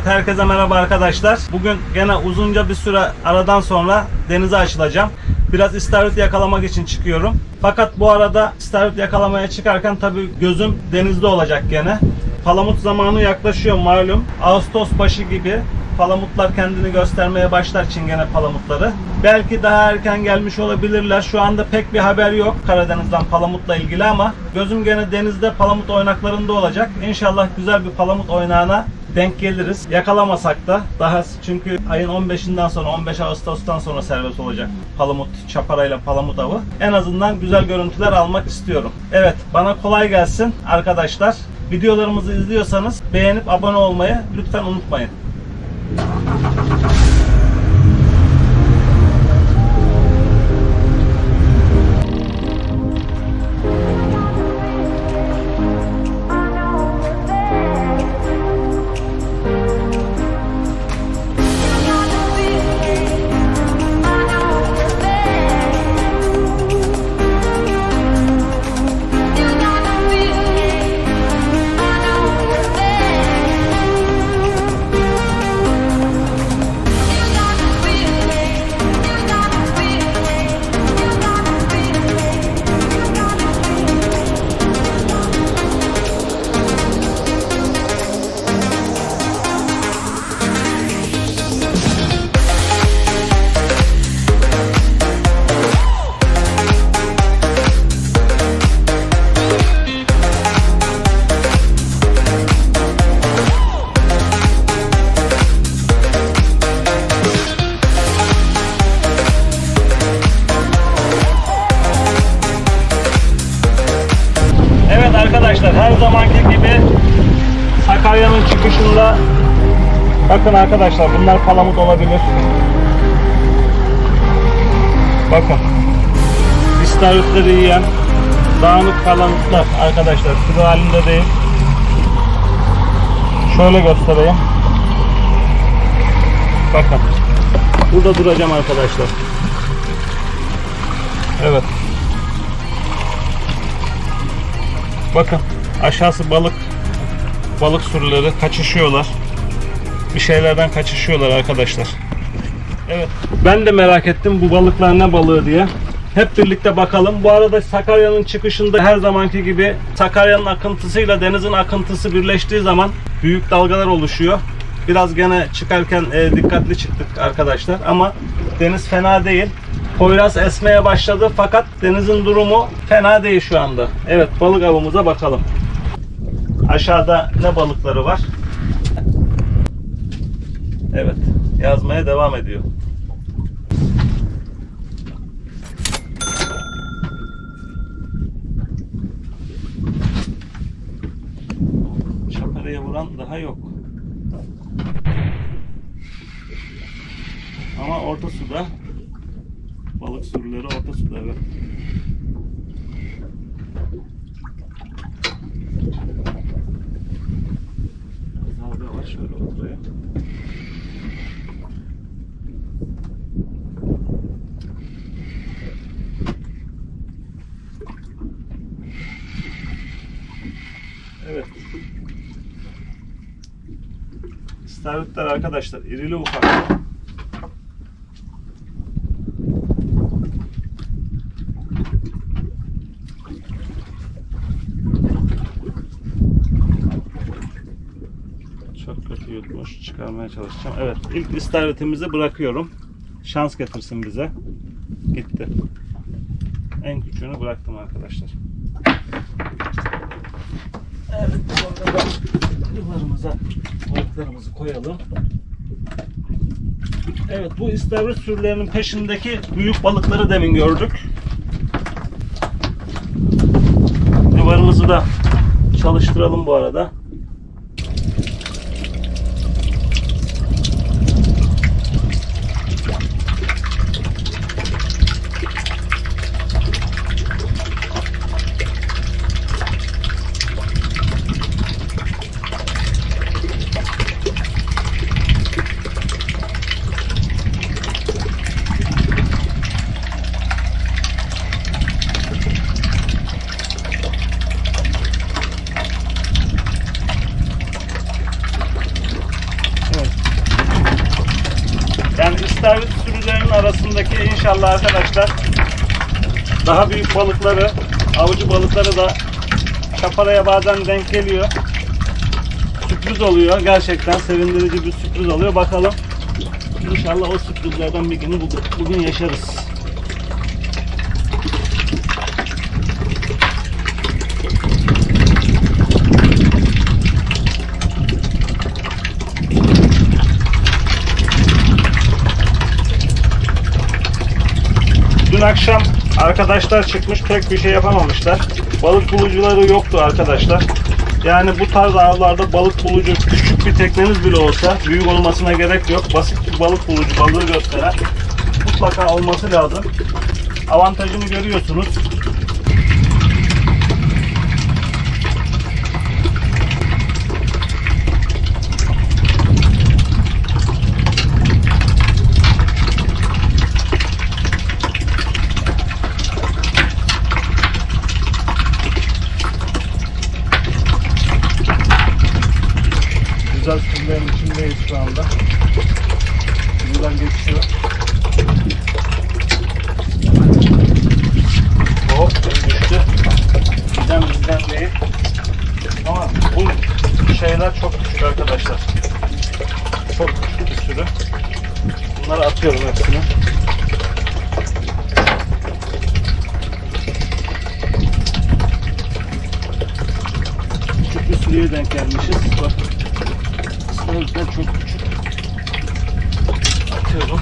Evet herkese merhaba arkadaşlar. Bugün gene uzunca bir süre aradan sonra denize açılacağım. Biraz istavrit yakalamak için çıkıyorum. Fakat bu arada istavrit yakalamaya çıkarken tabii gözüm denizde olacak gene. Palamut zamanı yaklaşıyor malum. Ağustos başı gibi palamutlar kendini göstermeye başlar çingene palamutları. Belki daha erken gelmiş olabilirler. Şu anda pek bir haber yok Karadeniz'den palamutla ilgili ama gözüm gene denizde palamut oynaklarında olacak. İnşallah güzel bir palamut oynağına denk geliriz. Yakalamasak da daha çünkü ayın 15'inden sonra 15 Ağustos'tan sonra serbest olacak palamut çaparayla palamut avı. En azından güzel görüntüler almak istiyorum. Evet bana kolay gelsin arkadaşlar. Videolarımızı izliyorsanız beğenip abone olmayı lütfen unutmayın. Arkadaşlar bunlar palamut olabilir. Bakın istavritleri yiyen dağınık palamutlar arkadaşlar sürü halinde değil. Şöyle göstereyim. Bakın. Burada duracağım arkadaşlar. Evet. Bakın aşağısı balık balık sürüleri kaçışıyorlar. Bir şeylerden kaçışıyorlar arkadaşlar. Evet. Ben de merak ettim bu balıklar ne balığı diye. Hep birlikte bakalım. Bu arada Sakarya'nın çıkışında her zamanki gibi Sakarya'nın akıntısıyla denizin akıntısı birleştiği zaman büyük dalgalar oluşuyor. Biraz gene çıkarken e, dikkatli çıktık arkadaşlar ama deniz fena değil. Poyraz esmeye başladı fakat denizin durumu fena değil şu anda. Evet balık avımıza bakalım. Aşağıda ne balıkları var? Evet yazmaya devam ediyor. Çakaraya vuran daha yok. Ama orta suda balık sürüleri orta suda evet. Biraz dalga var şöyle oturayım. Evet. İstavritler arkadaşlar irili ufaklı. Çok kötü yutmuş. Çıkarmaya çalışacağım. Evet. ilk istavritimizi bırakıyorum. Şans getirsin bize. Gitti. En küçüğünü bıraktım arkadaşlar. Evet. Sonra da yuvarımıza balıklarımızı koyalım. Evet bu istavrit sürülerinin peşindeki büyük balıkları demin gördük. Yuvarımızı da çalıştıralım bu arada. İnşallah arkadaşlar daha büyük balıkları, avcı balıkları da kaparaya bazen denk geliyor. Sürpriz oluyor. Gerçekten sevindirici bir sürpriz oluyor. Bakalım. İnşallah o sürprizlerden bir günü bugün yaşarız. Dün akşam arkadaşlar çıkmış pek bir şey yapamamışlar. Balık bulucuları yoktu arkadaşlar. Yani bu tarz avlarda balık bulucu küçük bir tekneniz bile olsa büyük olmasına gerek yok. Basit bir balık bulucu balığı gösteren mutlaka olması lazım. Avantajını görüyorsunuz. Sürülerin içindeyiz şu anda. Buradan geçiyor. Hop düştü. Bizden bizden değil. Ama bu şeyler çok küçük arkadaşlar. Çok küçük bir sürü. Bunları atıyorum hepsini. Küçük bir sürüye denk gelmişiz. Çok küçük. Atıyorum.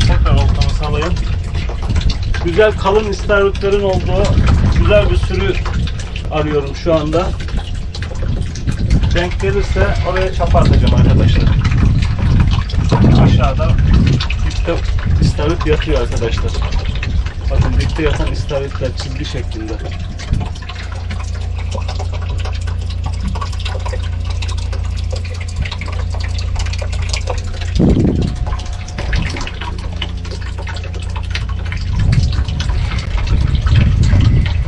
Tekrar oltamı salayım. Güzel kalın istavritlerin olduğu güzel bir sürü arıyorum şu anda. Denk gelirse oraya çapa atacağım arkadaşlar. Aşağıda dipte istavrit yatıyor arkadaşlar. Bakın dipte yatan istavritler çizgi şeklinde.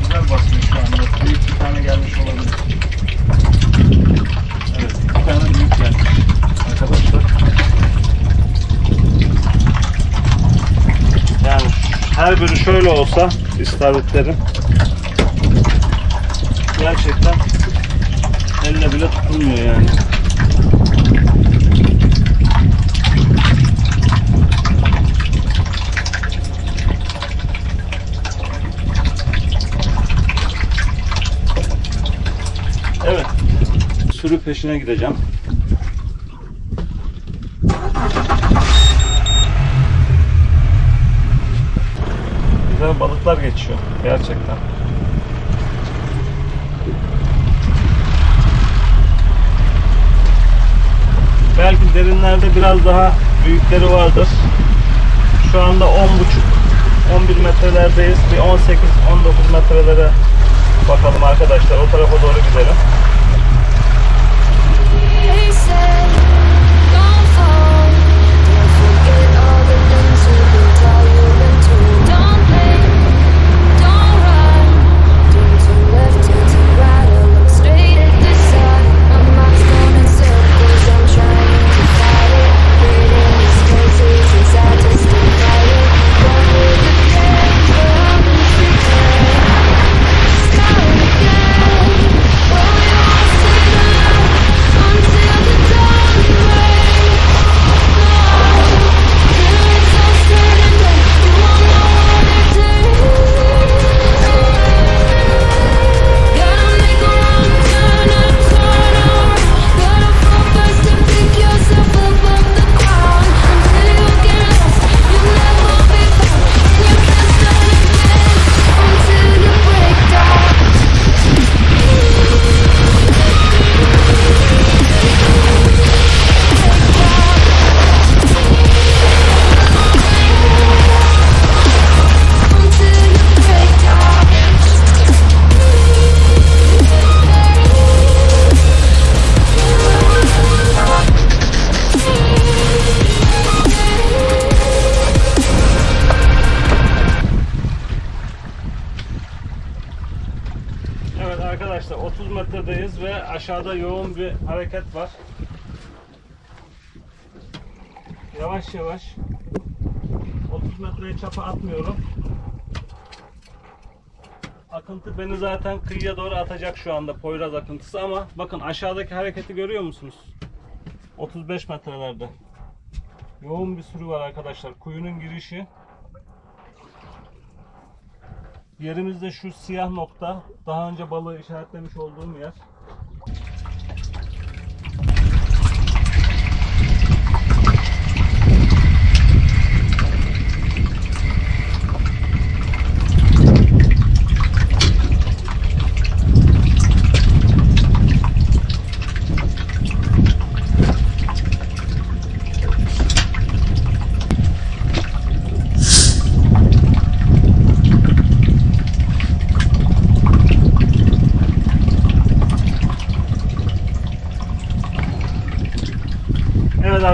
Güzel basıyor şu anda. Büyük bir tane gelmiş olabilir. Evet, bir tane büyük gelmiş arkadaşlar. Yani biri şöyle olsa istavritlerin gerçekten elle bile tutulmuyor yani. Evet. Sürü peşine gideceğim. Güzel balıklar geçiyor gerçekten. Belki derinlerde biraz daha büyükleri vardır. Şu anda 10.5 11 metrelerdeyiz. Bir 18-19 metrelere bakalım arkadaşlar. O tarafa doğru gidelim. Bir hareket var. Yavaş yavaş. 30 metreye çapa atmıyorum. Akıntı beni zaten kıyıya doğru atacak şu anda Poyraz akıntısı ama bakın aşağıdaki hareketi görüyor musunuz? 35 metrelerde. Yoğun bir sürü var arkadaşlar. Kuyunun girişi. Yerimizde şu siyah nokta. Daha önce balığı işaretlemiş olduğum yer. Evet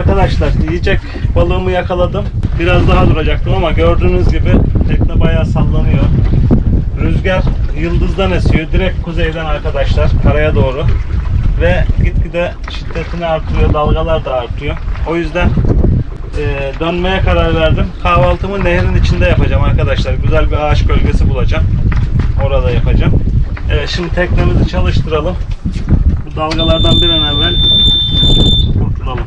arkadaşlar yiyecek balığımı yakaladım. Biraz daha duracaktım ama gördüğünüz gibi tekne bayağı sallanıyor. Rüzgar yıldızdan esiyor. Direkt kuzeyden arkadaşlar karaya doğru. Ve gitgide şiddetini artırıyor. Dalgalar da artıyor. O yüzden e, dönmeye karar verdim. Kahvaltımı nehrin içinde yapacağım arkadaşlar. Güzel bir ağaç gölgesi bulacağım. Orada yapacağım. Evet şimdi teknemizi çalıştıralım. Bu dalgalardan bir an evvel kurtulalım.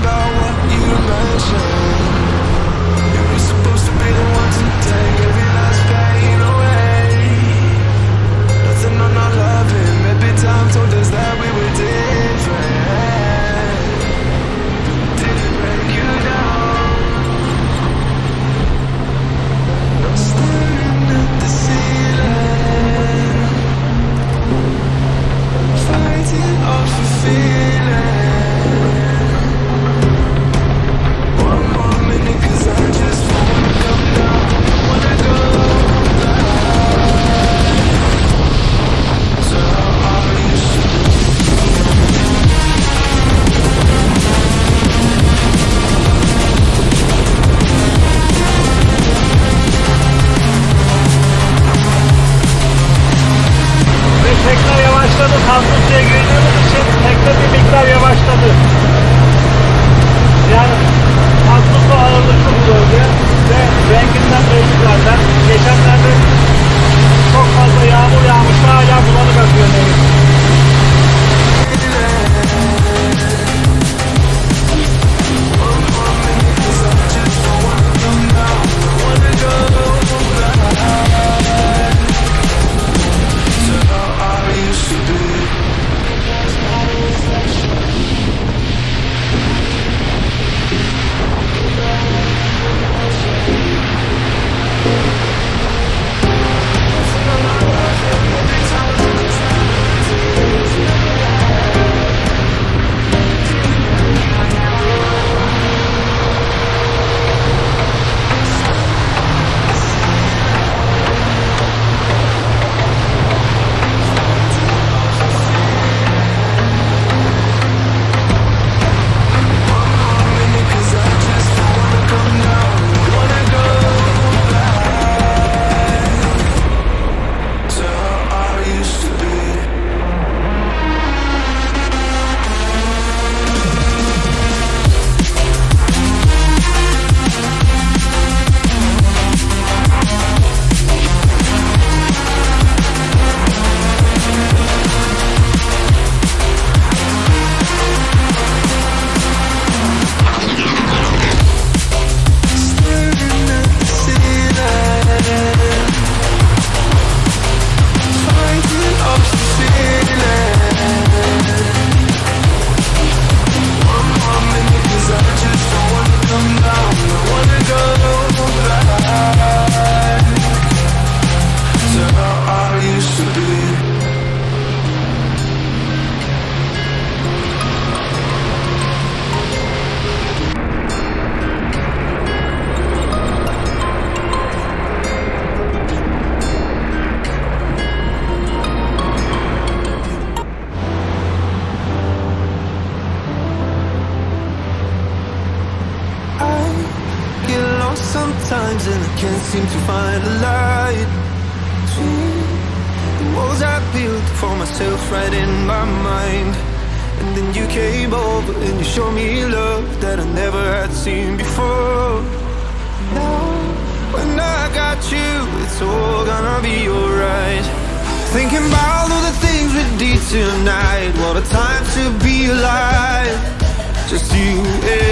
you eh.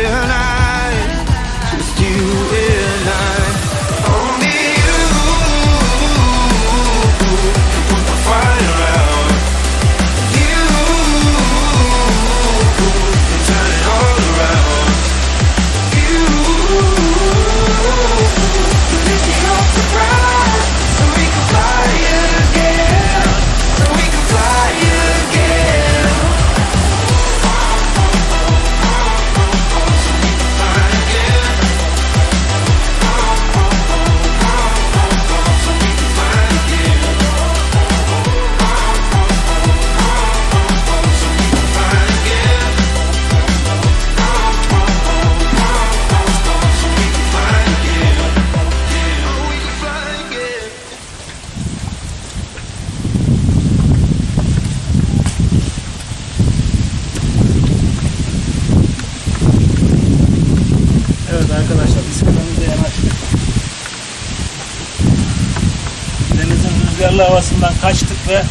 Ve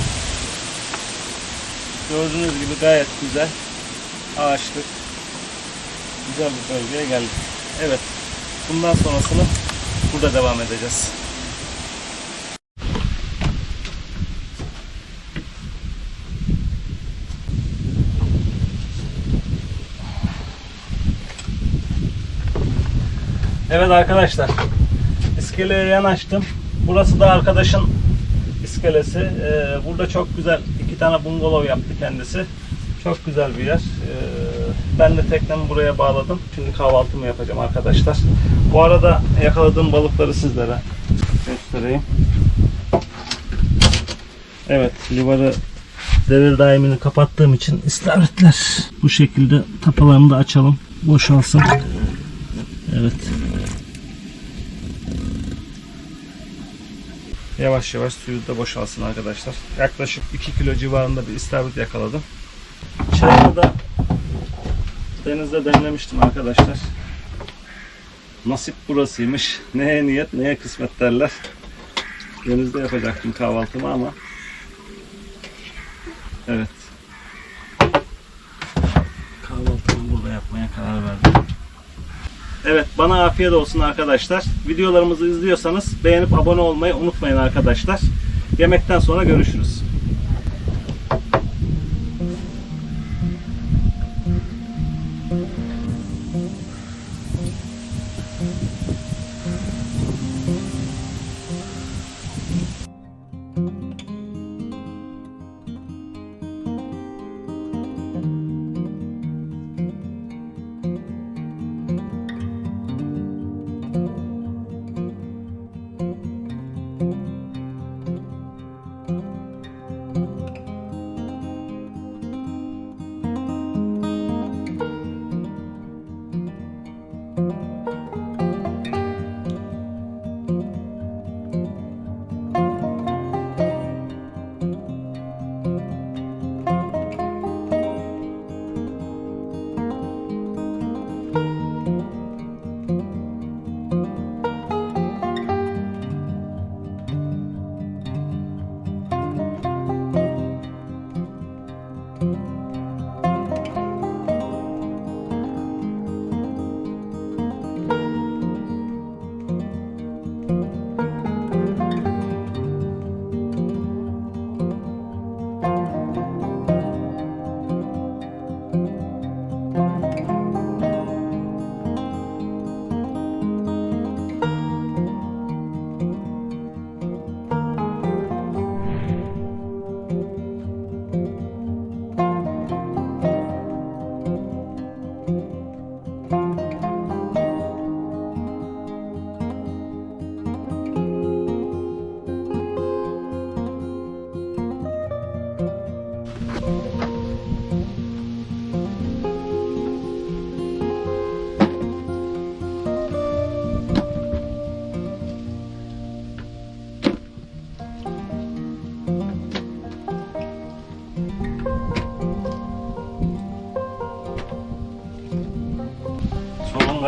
gördüğünüz gibi gayet güzel ağaçlık güzel bir bölgeye geldik. Evet bundan sonrasını burada devam edeceğiz. Evet arkadaşlar. iskeleye yanaştım. Burası da arkadaşın iskelesi. Ee, burada çok güzel iki tane bungalov yaptı kendisi. Çok güzel bir yer. Ee, ben de teknemi buraya bağladım. Şimdi kahvaltımı yapacağım arkadaşlar. Bu arada yakaladığım balıkları sizlere göstereyim. Evet, livarı devir daimini kapattığım için istavritler bu şekilde tapalarını da açalım. Boşalsın. Evet. Yavaş yavaş suyu da boşalsın arkadaşlar. Yaklaşık 2 kilo civarında bir istavrit yakaladım. Çayını da denizde demlemiştim arkadaşlar. Nasip burasıymış. Neye niyet, neye kısmet derler. Denizde yapacaktım kahvaltımı ama Evet. Kahvaltımı burada yapmaya karar verdim. Evet bana afiyet olsun arkadaşlar. Videolarımızı izliyorsanız beğenip abone olmayı unutmayın arkadaşlar. Yemekten sonra görüşürüz.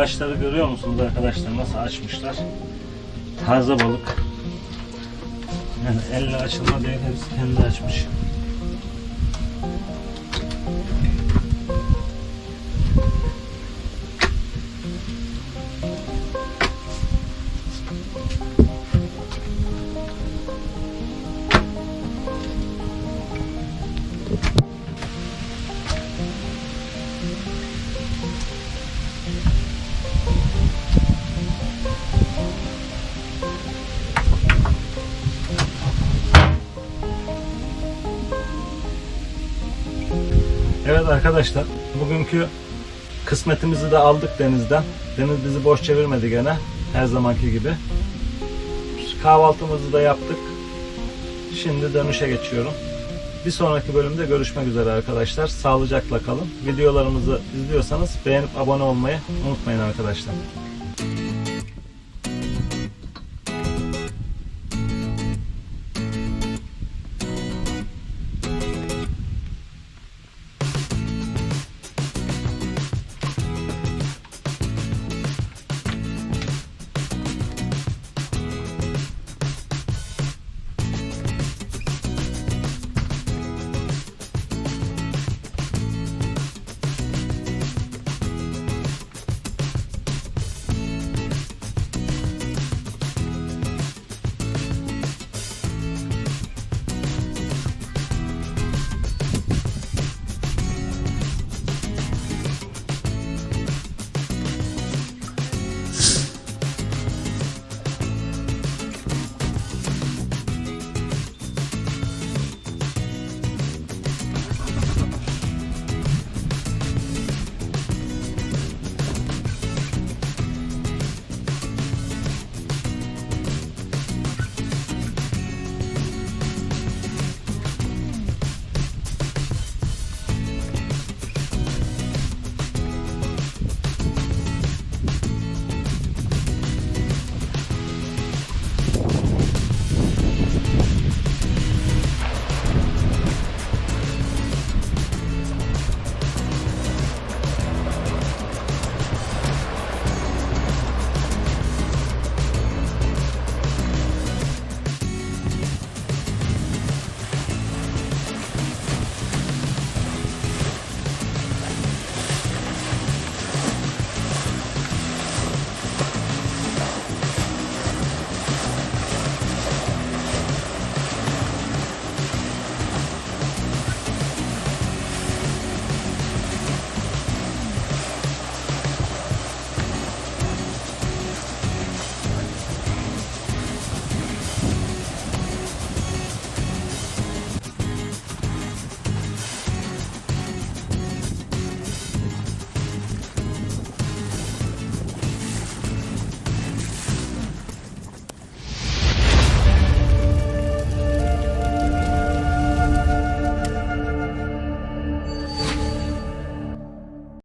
Başları görüyor musunuz arkadaşlar nasıl açmışlar? Taze balık. Yani elle açılma değil hepsi kendi açmış. Arkadaşlar, bugünkü kısmetimizi de aldık denizden. Deniz bizi boş çevirmedi gene, her zamanki gibi. Kahvaltımızı da yaptık. Şimdi dönüşe geçiyorum. Bir sonraki bölümde görüşmek üzere arkadaşlar. Sağlıcakla kalın. Videolarımızı izliyorsanız beğenip abone olmayı unutmayın arkadaşlar.